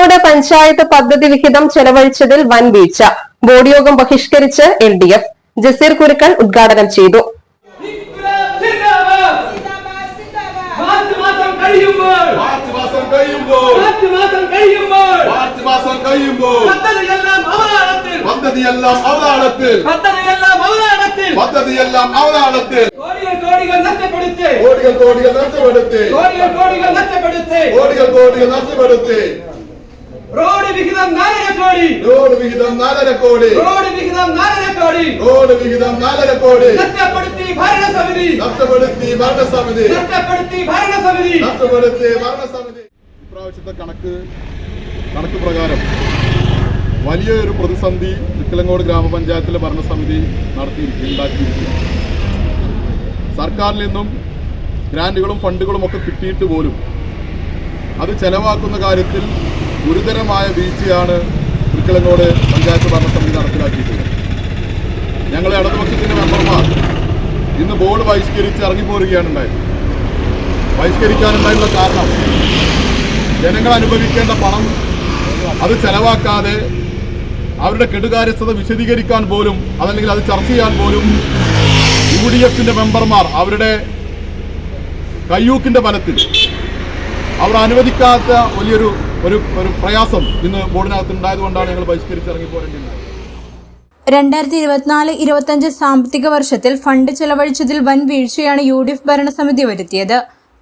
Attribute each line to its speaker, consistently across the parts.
Speaker 1: Thrikkarangode panchayat പദ്ധതി വിഹിതം ചെലവഴിച്ചതിൽ വൻ വീഴ്ച. ബോർഡ് യോഗം ബഹിഷ്കരിച്ച് L D F. Jaseer Kurukkal ഉദ്ഘാടനം ചെയ്തു.
Speaker 2: പദ്ധതിയെല്ലാം അവതാളത്തിൽ
Speaker 3: പദ്ധതിയെല്ലാം അവതാളത്തിൽ
Speaker 2: പദ്ധതിയെല്ലാം അവതാളത്തിൽ
Speaker 3: പദ്ധതിയെല്ലാം അവതാളത്തിൽ
Speaker 2: കോടികൾ കോടികൾ നഷ്ടപ്പെടുത്തി
Speaker 3: കോടികൾ കോടികൾ നഷ്ടപ്പെടുത്തി
Speaker 2: കോടികൾ കോടികൾ നഷ്ടപ്പെടുത്തി
Speaker 3: കോടികൾ കോടികൾ നഷ്ടപ്പെടുത്തി
Speaker 2: റോഡ് വിഹിതം നാലര കോടി.
Speaker 3: റോഡ് വിഹിതം നാലര കോടി.
Speaker 2: റോഡ് വിഹിതം നാലര കോടി.
Speaker 3: റോഡ് വിഹിതം നാലര കോടി.
Speaker 2: നഷ്ടപ്പെടുത്തി ഭരണസമിതി.
Speaker 3: നഷ്ടപ്പെടുത്തി ഭരണസമിതി.
Speaker 2: നഷ്ടപ്പെടുത്തി ഭരണസമിതി.
Speaker 3: നഷ്ടപ്പെടുത്തി ഭരണസമിതി. ഇപ്രാവശ്യത്തെ കണക്ക് കണക്ക് പ്രകാരം വലിയൊരു പ്രതിസന്ധി തിക്കിലങ്ങോട് ഗ്രാമപഞ്ചായത്തിലെ ഭരണസമിതി നടത്തി ഉണ്ടാക്കിയിരിക്കുന്നു. സർക്കാരിൽ നിന്നും ഗ്രാന്റുകളും ഫണ്ടുകളും ഒക്കെ കിട്ടിയിട്ട് പോലും അത് ചെലവാക്കുന്ന കാര്യത്തിൽ ഗുരുതരമായ വീഴ്ചയാണ് തിരുക്കിലങ്ങോട് പഞ്ചായത്ത് ഭരണസമിതി നടപ്പിലാക്കിയിട്ടുള്ളത്. ഞങ്ങളെ ഇടതുപക്ഷത്തിന്റെ മെമ്പർമാർ ഇന്ന് ബോർഡ് ബഹിഷ്കരിച്ച് ഇറങ്ങിപ്പോരുകയാണ് ഉണ്ടായത്. ബഹിഷ്കരിക്കാനുണ്ടായുള്ള കാരണം ജനങ്ങൾ അനുഭവിക്കേണ്ട പണം അത് ചെലവാക്കാതെ അവരുടെ കെടുകാര്യസ്ഥത വിശദീകരിക്കാൻ പോലും അതല്ലെങ്കിൽ അത് ചർച്ച ചെയ്യാൻ പോലും യു ഡി എഫിന്റെ മെമ്പർമാർ അവരുടെ കയ്യൂക്കിന്റെ ബലത്തിൽ അവർ അനുവദിക്കാത്ത വലിയൊരു ഒരു ഒരു പ്രയാസം ഇന്ന് ബോർഡിനകത്ത് ഉണ്ടായതുകൊണ്ടാണ് ഞങ്ങൾ ബഹിഷ്കരിച്ച് ഇറങ്ങിപ്പോരേണ്ടത്
Speaker 4: രണ്ടായിരത്തി ഇരുപത്തിനാല് ഇരുപത്തഞ്ച് സാമ്പത്തിക വർഷത്തിൽ ഫണ്ട് ചെലവഴിച്ചതിൽ വൻ വീഴ്ചയാണ് യു ഡി എഫ് ഭരണസമിതി വരുത്തിയത്.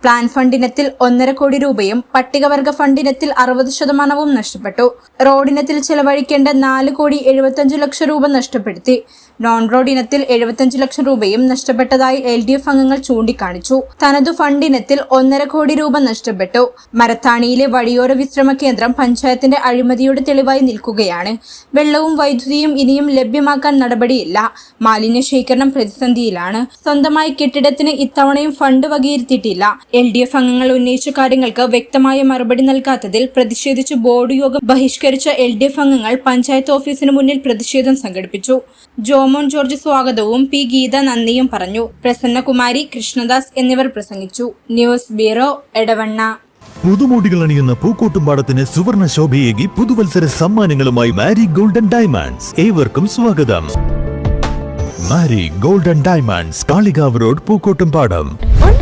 Speaker 4: പ്ലാൻ ഫണ്ടിനത്തിൽ ഒന്നര കോടി രൂപയും പട്ടികവർഗ ഫണ്ടിനത്തിൽ അറുപത് ശതമാനവും നഷ്ടപ്പെട്ടു. റോഡിനത്തിൽ ചെലവഴിക്കേണ്ട നാല് കോടി എഴുപത്തഞ്ച് ലക്ഷം രൂപ നഷ്ടപ്പെടുത്തി. നോൺ റോഡ് ഇനത്തിൽ എഴുപത്തഞ്ച് ലക്ഷം രൂപയും നഷ്ടപ്പെട്ടതായി എൽ ഡി എഫ് അംഗങ്ങൾ ചൂണ്ടിക്കാണിച്ചു. തനതു ഫണ്ടിനത്തിൽ ഒന്നര കോടി രൂപ നഷ്ടപ്പെട്ടു. മരത്താണിയിലെ വഴിയോര വിശ്രമ കേന്ദ്രം പഞ്ചായത്തിന്റെ അഴിമതിയുടെ തെളിവായി നിൽക്കുകയാണ്. വെള്ളവും വൈദ്യുതിയും ഇനിയും ലഭ്യമാക്കാൻ നടപടിയില്ല. മാലിന്യ ശേഖരണം പ്രതിസന്ധിയിലാണ്. സ്വന്തമായി കെട്ടിടത്തിന് ഇത്തവണയും ഫണ്ട് വകയിരുത്തിയിട്ടില്ല. എൽ ഡി എഫ് അംഗങ്ങൾ ഉന്നയിച്ച കാര്യങ്ങൾക്ക് വ്യക്തമായ മറുപടി നൽകാത്തതിൽ പ്രതിഷേധിച്ച് ബോർഡ് യോഗം ബഹിഷ്കരിച്ച എൽ ഡി എഫ് അംഗങ്ങൾ പഞ്ചായത്ത് ഓഫീസിന് മുന്നിൽ പ്രതിഷേധം സംഘടിപ്പിച്ചു. ജോമോൻ ജോർജ് സ്വാഗതവും പി ഗീത നന്ദിയും പറഞ്ഞു. പ്രസന്നകുമാരി കൃഷ്ണദാസ് എന്നിവർ പ്രസംഗിച്ചു. News bureau Edavanna.
Speaker 5: പുതുമോടികൾ അണിയുന്ന പൂക്കോട്ടുംപാടത്തിന് സുവർണ ശോഭയേകി പുതുവത്സര സമ്മാനങ്ങളുമായി മാരി ഗോൾഡൻ ഡയമണ്ട്സ്. ഏവർക്കും സ്വാഗതം. Mari golden diamonds Kalikavu road Pookkottumpadam.